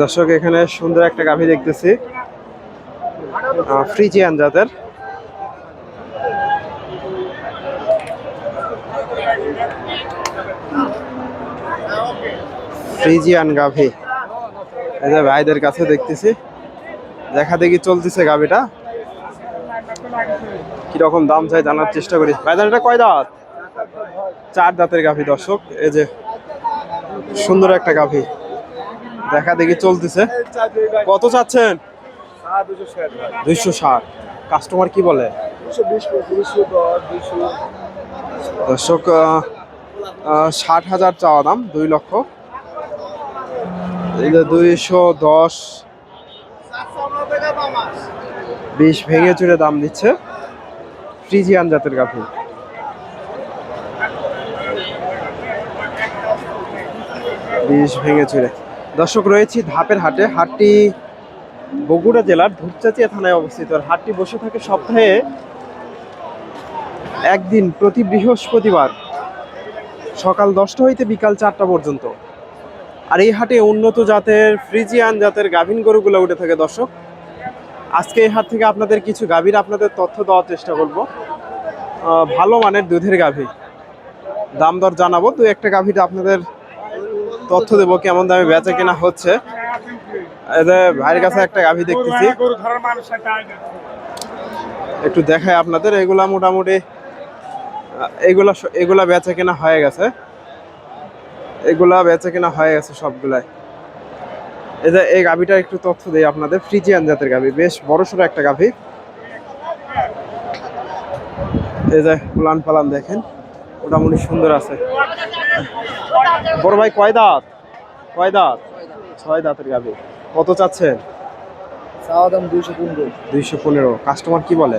দর্শক, এখানে সুন্দর একটা গাভী দেখতেছি। ফ্রিজিয়ান জাতের ফ্রিজিয়ান গাভী। এই যে ভাইদের কাছে দেখতেছি। দেখা দেখি চলতেছে গাভীটা। কীরকম দাম চাই জানার চেষ্টা করি। ভাইজান এটা কয় দাঁত? চার দাঁতের গাভী দর্শক। এই যে সুন্দর একটা গাভী। দেখা দেখি চলতেছে। কত চাচ্ছেন? দুইশো ষাট। কাস্টমার কি বলে? দর্শক ষাট হাজার চাওয়া দাম, দুই লক্ষ। দুইশো দশ। বিশ ভেঙে চুরে দাম দিচ্ছে। ফ্রিজিয়ান জাতের গাভী বিষ ভেঙে চুরে দর্শক রয়েছি ধাপের হাটে। হাটটি বগুড়া জেলার ধূপচাচিয়া থানায় অবস্থিত। আর হাটটি বসে থাকে সপ্তাহে একদিন প্রতি বৃহস্পতিবার সকাল দশটা হইতে বিকাল চারটা পর্যন্ত। আর এই হাটে উন্নত জাতের, ফ্রিজিয়ান জাতের গাভীন গরুগুলো উঠে থাকে দর্শক। আজকে এই হাট থেকে আপনাদের কিছু গাভীর আপনাদের তথ্য দেওয়ার চেষ্টা করব। ভালো মানের দুধের গাভী। দাম দর জানাব। দু একটা গাভীটা আপনাদের তথ্য দেবো কেমন দামে বেচা কেনা হচ্ছে। ভাইয়ের কাছে একটা গাভী দেখতেছি। একটু দেখাই আপনাদের, এগুলা মোটামুটি এগুলা এগুলা বেচা কেনা হয়ে গেছে। এগুলা বেচা কেনা হয়ে গেছে সবগুলাই। এই যে এই গাভীটা একটু তথ্য দেই আপনাদের, ফ্রিজিয়ান জাতের গাভী, বেশ বড় সড়ো একটা গাভী। এই যে উলান পালান দেখেন, মোটামুটি সুন্দর আছে। বড় ভাই কয় দাঁত? কয় দাঁত? ছয় দাঁতের গাভী। কত চাচ্ছেন? চাওয়া দাম দুইশো পনেরো। দুইশো পনেরো। কাস্টমার কি বলে?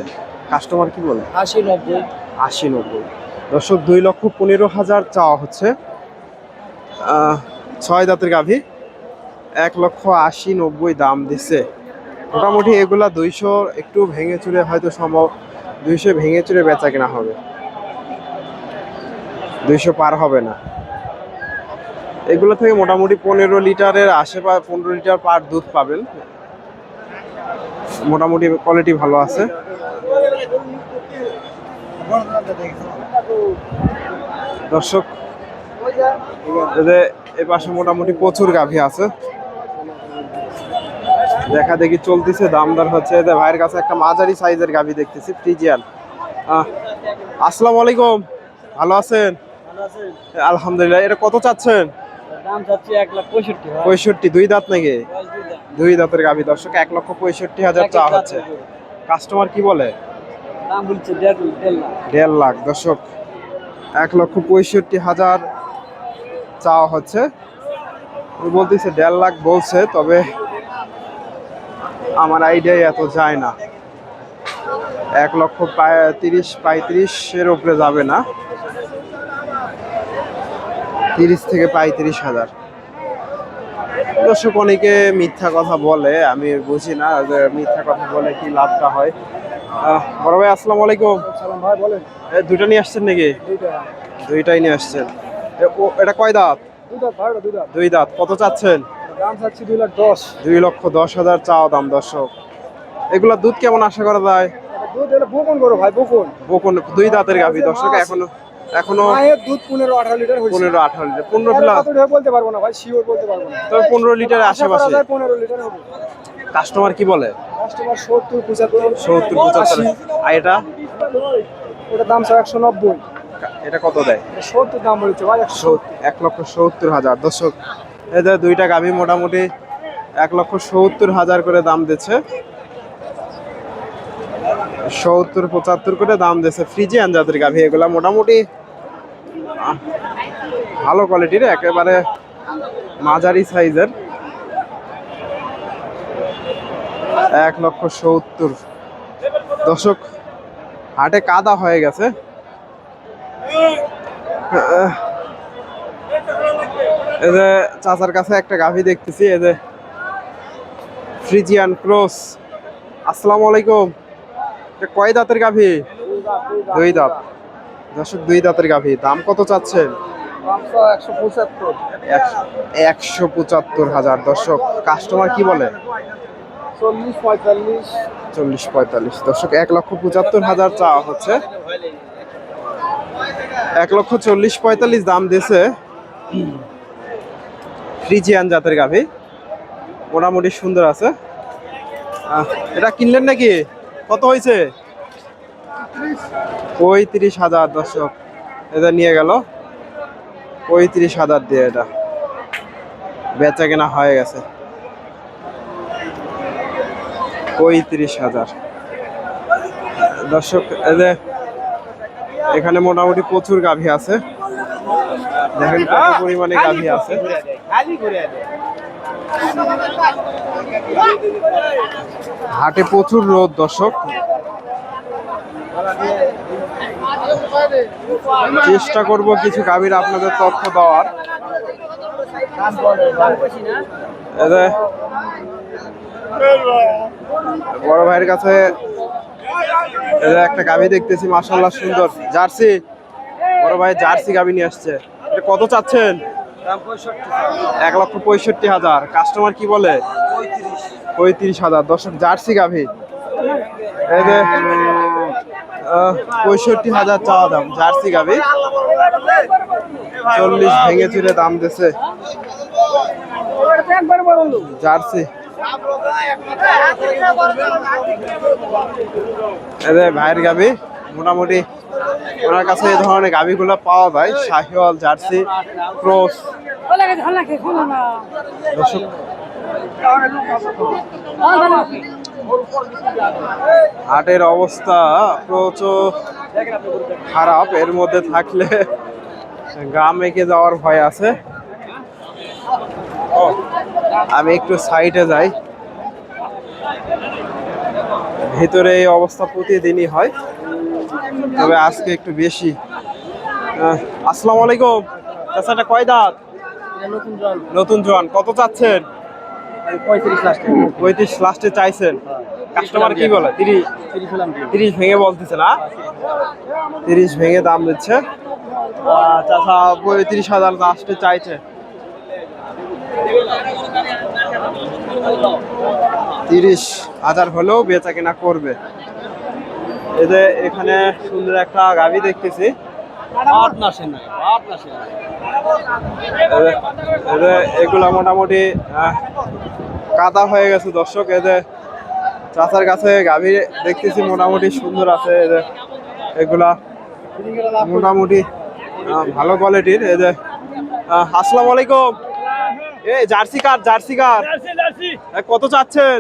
কাস্টমার কি বলে? আশি নব্বই। আশি নব্বই। দর্শক দুই লক্ষ পনেরো হাজার চাওয়া হচ্ছে। ছয় দাঁতের গাভী। এক লক্ষ আশি নব্বই দাম দিচ্ছে। মোটামুটি এগুলা দুইশো একটু ভেঙে চুরে হয়তো সম্ভব দুইশো ভেঙে চুরে বেচা কেনা হবে। দুইশো পার হবে না। এগুলো থেকে মোটামুটি পনেরো লিটারের আশেপাশে পনেরো লিটার পার দুধ পাবেন। মোটামুটি কোয়ালিটি ভালো আছে। দর্শক এদের এ পাশে মোটামুটি প্রচুর গাভী আছে। দেখা দেখি চলতেছে দাম দর হচ্ছে। এদের ভাইয়ের কাছে একটা মাঝারি সাইজের গাভী দেখতেছি ফ্রিজিয়ান আহ, আসসালামু আলাইকুম। ভালো আছেন। আলহামদুলিল্লাহ। এটা কত চাচ্ছেন? দাম চাচ্ছি এক লাখ পঁয়ষট্টি পঁয়ষট্টি দুই দাঁত নাকি? দুই দাঁতের গাভী। দর্শক এক লক্ষ পঁয়ষট্টি হাজার চাওয়া হচ্ছে। কাস্টমার কি বলে? দাম বলছে দেড় লাখ দর্শক এক লক্ষ পঁয়ষট্টি হাজার চাওয়া হচ্ছে। বলতেছে দেড় লাখ বলছে তবে আমার আইডিয়ায় এত যায় না। এক লক্ষ পায়- তিরিশ পঁয়ত্রিশের উপরে যাবে না। তিরিশ থেকে পঁয়ত্রিশ হাজার। দর্শক অনেকে মিথ্যা কথা বলে আমি বুঝি না যে মিথ্যা কথা বলে কি লাভটা হয়। বড় ভাই আসসালামু আলাইকুম। ভাই বলেন। দুইটা নিয়ে আসছেন নাকি? দুইটাই নিয়ে আসছেন। এটা কয় দাঁত? দুই দাঁত কত চাচ্ছেন? দাম চাচ্ছি দুই লাখ দশ। দুই লক্ষ দশ হাজার চাওয়া দাম দর্শক। এগুলা দুধ কেমন আশা করা যায়? দুধ করো ভাই বকন। বকুন দুই দাঁতের গাভী। দর্শক এখনও এখনও মায়ের দুধ পনেরো আঠারো লিটার হয়েছে। পনেরো আঠারো লিটার পনেরো প্লাস বলতে পারব না ভাই শিওর বলতে পারব না। তবে পনেরো করা আশেপাশে পনেরো লিটার হবে। কাস্টমার কি বলে? কাস্টমার সত্তর পঁচাত্তর সত্তর পঁচাত্তর। আর এটা? ওটা দাম স্যার একশো নব্বই। এটা কত দেয়? সত্তর দাম বলেছে ভাই একশো এক লক্ষ সত্তর হাজার। দর্শক এদের দুইটা গাভী মোটামুটি এক লক্ষ সত্তর হাজার করে দাম দিচ্ছে। সত্তর পঁচাত্তর করে দাম দিচ্ছে। ফ্রিজে জাতের গাভী এগুলা মোটামুটি ভালো কোয়ালিটির একেবারে মাঝারি সাইজের। এক লক্ষ সত্তর। দর্শক, হাটে কাদা হয়ে গেছে। এই যে চাচার কাছে একটা গাভী দেখতেছি এই যে ফ্রিজিয়ান ক্রস আসসালামু আলাইকুম। কয় দাঁতের গাভী? দুই দাঁত। দর্শক দুই দাঁতের গাভী। দাম কত চাচ্ছেন? একশো পঁচাত্তর। হাজার। দর্শক কাস্টমার কি বলে? চল্লিশ পঁয়তাল্লিশ। চল্লিশ পঁয়তাল্লিশ। দর্শক এক লক্ষ পঁচাত্তর হাজার চাওয়া হচ্ছে। এক লক্ষ চল্লিশ পঁয়তাল্লিশ দাম দিয়েছে ফ্রিজিয়ান জাতের গাভী। মোটামুটি সুন্দর আছে। এটা কিনলেন নাকি? কত হয়েছে? পঁয়ত্রিশ হাজার দর্শক। এটা নিয়ে গেল। পঁয়ত্রিশ হাজার দিয়ে এটা। বেচা কেনা হয়ে গেছে। পঁয়ত্রিশ হাজার। দর্শক এদের এখানে মোটামুটি প্রচুর গাভী আছে। দেখেন কত পরিমাণে গাভী আছে। হাটে প্রচুর রোদ দর্শক। চেষ্টা করব কিছু গাভীর আপনাদের তথ্য দেওয়ার। বড় ভাইয়ের কাছে একটা গাভী দেখতেছি মাশাল্লাহ সুন্দর। জার্সি, বড় ভাই জার্সি গাভী নিয়ে আসছে। কত চাচ্ছেন? এক লক্ষ পঁয়ষট্টি হাজার। কাস্টমার কি বলে? পঁয়ত্রিশ হাজার। দর্শক, জার্সি গাভী। এই যে পঁয়ষট্টি হাজার চাওয়া দাম, জার্সি গাভী। চল্লিশ ভেঙে চুরে দাম দিছে। জার্সি। ভাইয়ের গাভী, মোটামুটি ওনার কাছে এই ধরনের গাভীগুলো পাওয়া যায়, শাহিওয়াল জার্সি, ক্রস। হাটের অবস্থা প্রচুর খারাপ এর মধ্যে থাকলে গা মেকে যাওয়ার ভয় আছে। আমি একটু সাইডে যাই। ভিতরে এই অবস্থা প্রতিদিনই হয় তবে আজকে একটু বেশি। আসসালামু আলাইকুম। এটা কয় দাঁত? নতুন জোয়ান। কত চাচ্ছেন? পঁয়ত্রিশ লাস্টে পঁয়ত্রিশ লাস্টে চাইছেন। কাস্টমার কি বলে? তিরিশ। তিরিশ ভেঙে বলতেছে না? তিরিশ ভেঙে দাম দিচ্ছে। আহ, পঁয়ত্রিশ হাজার লাস্টে চাইছে। তিরিশ হাজার হলেও বেচা কেনা করবে। যে এখানে সুন্দর একটা গাভি দেখতেছি। এগুলা মোটামুটি আহ, কাদা হয়ে গেছে দর্শক যে চাচার কাছে গাভী দেখতেছি মোটামুটি সুন্দর আছে যে এগুলা মোটামুটি ভালো কোয়ালিটির আহ, আসসালামু আলাইকুম। এই জার্সি কার জার্সি কার? এ, কত চাচ্ছেন?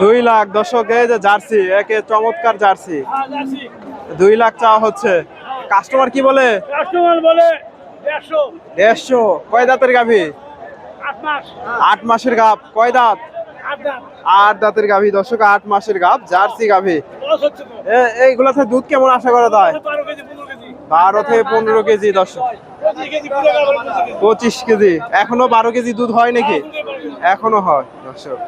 দুই লাখ। দর্শক এই যে জার্সি একে চমৎকার জার্সি। দুই লাখ চাওয়া হচ্ছে। কাস্টমার কি বলে? কাস্টমার বলে দেড়শো। কয় দাঁতের গাভি? আট মাসের গাভ। কয় দাঁত? আট দাঁতের গাভি। দর্শক আট মাসের গাভ জার্সি গাভি। এইগুলাতে দুধ কেমন আশা করা যায়? বারো থেকে পনেরো কেজি দর্শক। পঁচিশ কেজি এখনও বারো কেজি দুধ হয় নাকি? এখনও হয় দর্শক।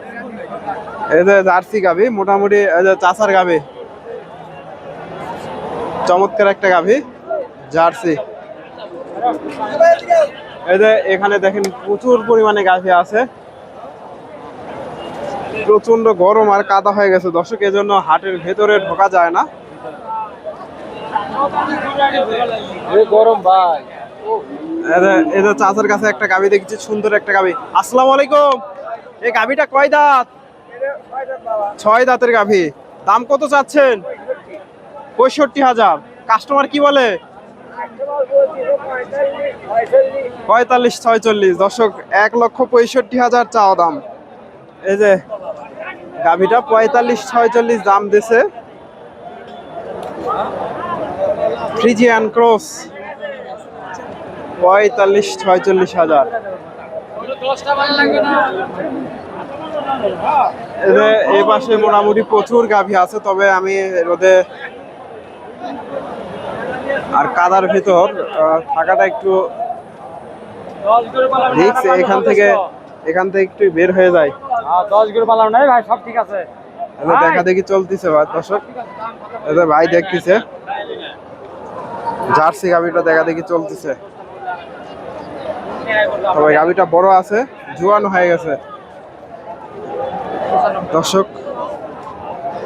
এই যে জার্সি গাভি মোটামুটি চাষার গাভি। চমৎকার একটা গাভি জার্সি। এই যে এখানে দেখেন প্রচুর পরিমাণে গাভি আছে। প্রচণ্ড গরম আর কাদা হয়ে গেছে। দর্শক এজন্য হাটের ভেতরে ঢোকা যায় না। গরম ভাই। চাচার কাছে একটা গাভি দেখছি সুন্দর একটা আসসালামু আলাইকুম। এই কয় দাঁত? ছয় দাঁতের গাভি। দাম কত চাচ্ছেন? পঁয়ষট্টি হাজার। কাস্টমার কি বলে? পঁয়তাল্লিশ, ছয়চল্লিশ। দর্শক, এক লক্ষ পঁয়ষট্টি হাজার চাওয়া দাম। এই যে, গাভিটা পঁয়তাল্লিশ, ছয়চল্লিশ দাম দিছে। ফ্রিজিয়ান ক্রস পঁয়তাল্লিশ, ছয়চল্লিশ হাজার। এই পাশে মোটামুটি প্রচুর গাভী আছে, তবে আমি রোদে আর কাদার ভিতর থাকাটা একটু রিক্স এখান থেকে এখান থেকে একটু বের হয়ে যায়। দশ গরু পালাম নাই ভাই সব ঠিক আছে। দেখা দেখি চলতেছে ভাই দর্শক। ভাই দেখতেছে। জার্সি গাভিটা দেখা দেখি চলতেছে। তবে গাভিটা বড় আছে জোয়ান হয়ে গেছে। দর্শক